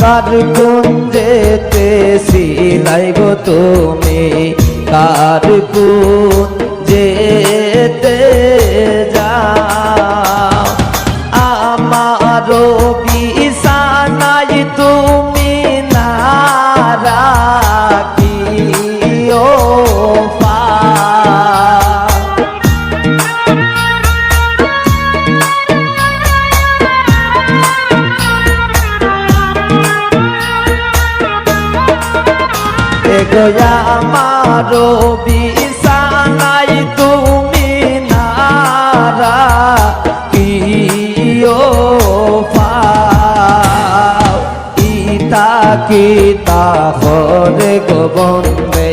কার কুঞ্জেতে সিলাই গো তুমি? কার কুঞ্জেতে এগো আমারো বিছানায় তুমি নারা কিও পাও। ইতা কিতা, হরে গোবন্দে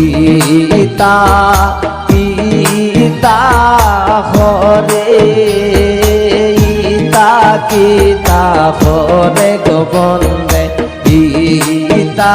ইতা ইতা হরে ইতা কিতা, হরে গোবন্দে ইতা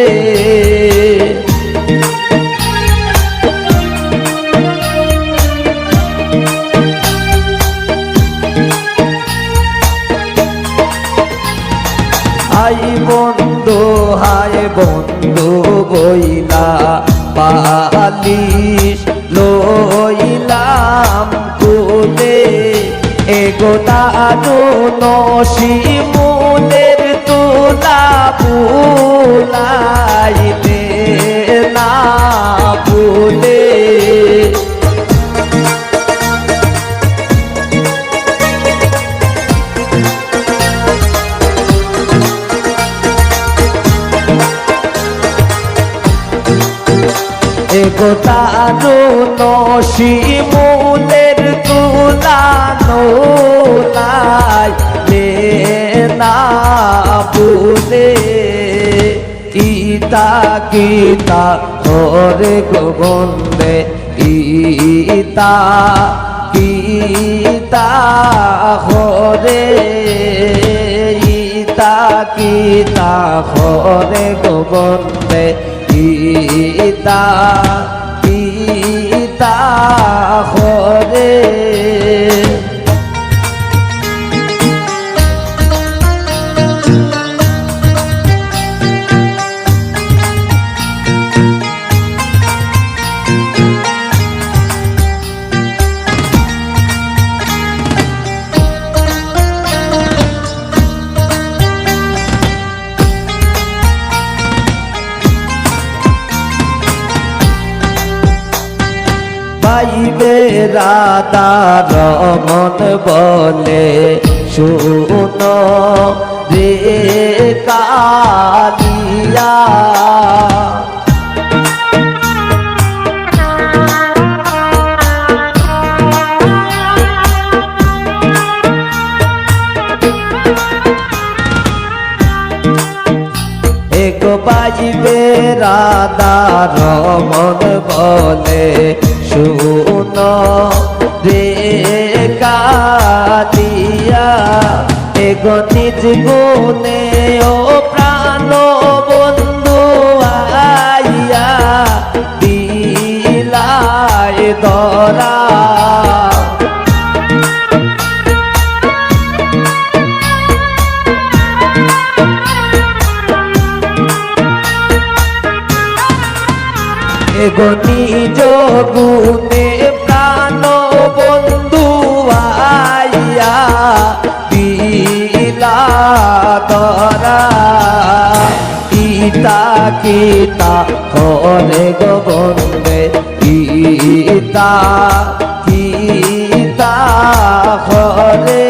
হাই বন্ধু হায় বন্ধু বইলা পালিশ লইলাম তুলে এগো দানু নসি মুনের তুলা বুলাইতে না ভুলে এগো নসি মুনের তুলানো লাই না। ভুলে ইতা গীতা হরে গোবন্দে ইতা গীতা হরে ইতা গীতা হরে গোবন্দে গীতা গীতা হরে পাইবে রাতার মন বলে শুনো রে কালিয়া। বাজবে রাধার মন বলে শুন রে কাতিয়া এগো নিজ গুণে ও প্রাণ এগো নিজ গুণে প্রাণ বন্ধু আইয়া দিলা তরা ইতা কিতা, হরে গোবন্দে ইতা কিতা, হরে।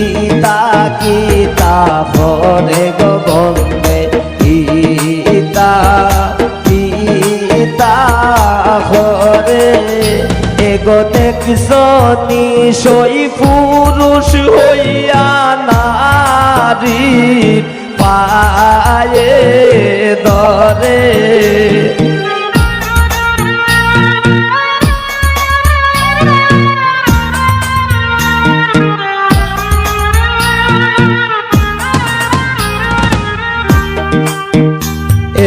ইতা কিতা, হরে গোবন্দে এগো দেখছ নিশই পুরুষ হইয়া নারী পায়ে দরে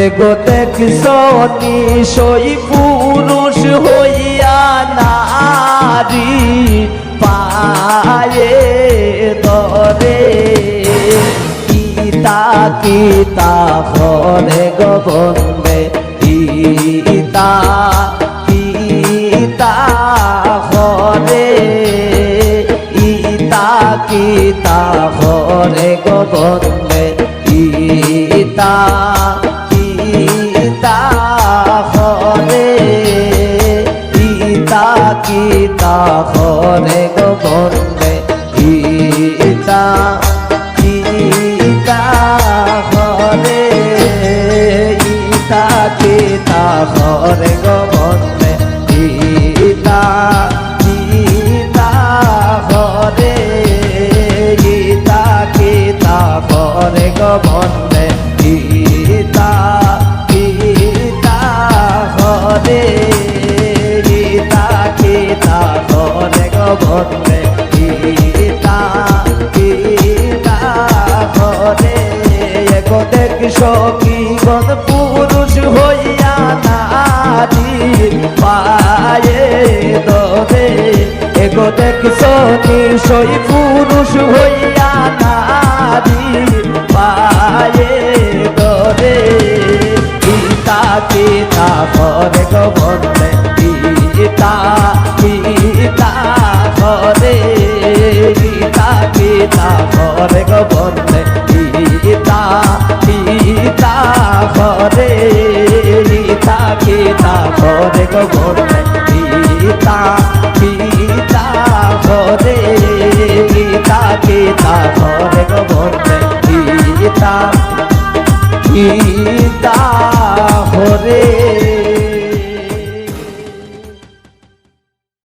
এগো দেখছ নিশই পুরুষ হইয়া নারী পায়ে দরে গীতা গীতা হরে গোবন্দে গীতা গীতা হরে ইতা গীতা হরে গোবন্দে গীতা গীতা হরে গোবন্দে গীতা গীতা হরে গীতা গীতা হরে গোবন্দে গীতা গীতা হরে গীতা গীতা হরে গোবন্দে নারী পায়ে দরে এগো দেখছ নিশই পুরুষ হইয়া নারী পায়ে দরে গীতা পিতা করে গোবন্দে গীতা পিতা করে গীতা